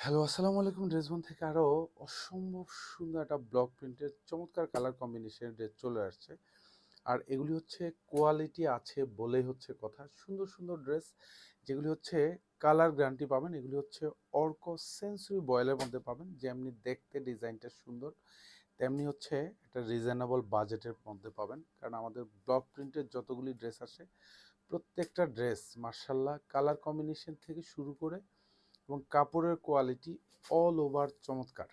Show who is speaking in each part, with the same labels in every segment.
Speaker 1: Hello, আসসালামু আলাইকুম। ড্রেসবন থেকে আরও অসম্ভব সুন্দর একটা ব্লক প্রিন্টের চমৎকার কালার কম্বিনেশনের ড্রেস চলে আসছে। আর এগুলি হচ্ছে কোয়ালিটি আছে বলেই হচ্ছে কথা। সুন্দর সুন্দর ড্রেস। যেগুলি হচ্ছে কালার গ্যারান্টি পাবেন। এগুলি হচ্ছে অর্ক সেন্সুরি বয়েলের মধ্যে পাবেন। যেমনি দেখতে ডিজাইনটা সুন্দর, তেমনি হচ্ছে একটা রিজনেবল বাজেটের মধ্যে পাবেন। কারণ আমাদের ব্লক প্রিন্টের যতগুলি ড্রেস আসে প্রত্যেকটা ড্রেস মার্শাল্লাহ কালার কম্বিনেশন থেকে শুরু করে এবং কাপড়ের কোয়ালিটি অল ওভার চমৎকার।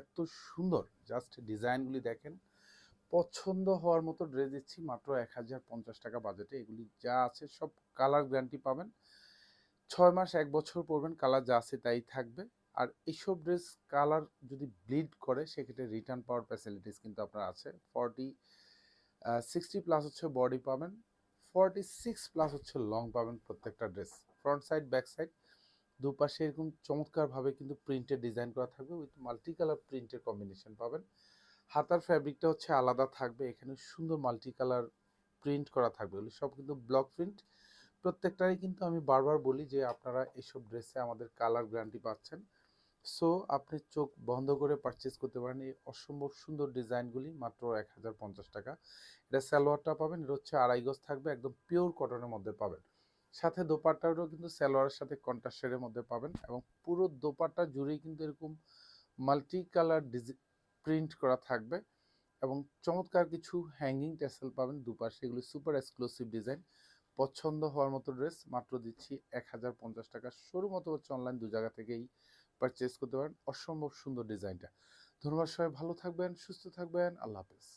Speaker 1: এত সুন্দর। জাস্ট ডিজাইনগুলি দেখেন। পছন্দ হওয়ার মতো ড্রেস দিচ্ছি মাত্র এক হাজার পঞ্চাশ টাকা বাজেটে এগুলি যা আছে সব কালার গ্যারান্টি পাবেন। ছয় মাস, এক বছর পরবেন কালার যা আছে তাই থাকবে। আর এইসব ড্রেস কালার যদি ব্লিড করে, সেক্ষেত্রে রিটার্ন পাওয়ার ফ্যাসিলিটিস কিন্তু আপনার আছে। ফর্টি সিক্সটি প্লাস হচ্ছে বডি পাবেন। ফর্টি সিক্স প্লাস হচ্ছে লং পাবেন প্রত্যেকটা dress front side back side দুপাশে এরকম চমৎকারভাবে কিন্তু প্রিন্টের ডিজাইন করা থাকবে উইথ মাল্টি কালার প্রিন্টের কম্বিনেশন পাবেন। হাতার ফ্যাব্রিকটা হচ্ছে আলাদা থাকবে, এখানে সুন্দর মাল্টি কালার প্রিন্ট করা থাকবে। এগুলো সব কিন্তু ব্লক প্রিন্ট প্রত্যেকটারই কিন্তু আমি বারবার বলি যে আপনারা এইসব ড্রেসে আমাদের কালার গ্যারান্টি পাচ্ছেন। সো আপনি চোখ বন্ধ করে পারচেস করতে পারেন। এই অসম্ভব সুন্দর ডিজাইনগুলি মাত্র এক হাজার পঞ্চাশ টাকা। এটা সালোয়ারটা পাবেন, এটা হচ্ছে আড়াই গজ থাকবে, একদম পিওর কটনের মধ্যে পাবেন। সাথে দোপাট্টারও কিন্তু সালোয়ারের সাথে কন্ট্রাস্টের মধ্যে পাবেন এবং পুরো দোপাট্টা জুড়েই কিন্তু এরকম মাল্টি কালার ডিজি প্রিন্ট করা থাকবে এবং চমৎকার কিছু হ্যাঙ্গিং টেসেল পাবেন দুপাশে। এগুলি সুপার এক্সক্লুসিভ ডিজাইন পছন্দ হওয়ার মতো ড্রেস মাত্র দিচ্ছি এক হাজার পঞ্চাশ টাকা। শুরু মতো হচ্ছে অনলাইন দু জায়গা থেকেই পারচেস করতে পারেন। অসম্ভব সুন্দর ডিজাইনটা ধন্যবাদ সবাই। ভালো থাকবেন, সুস্থ থাকবেন। আল্লাহ হাফেজ।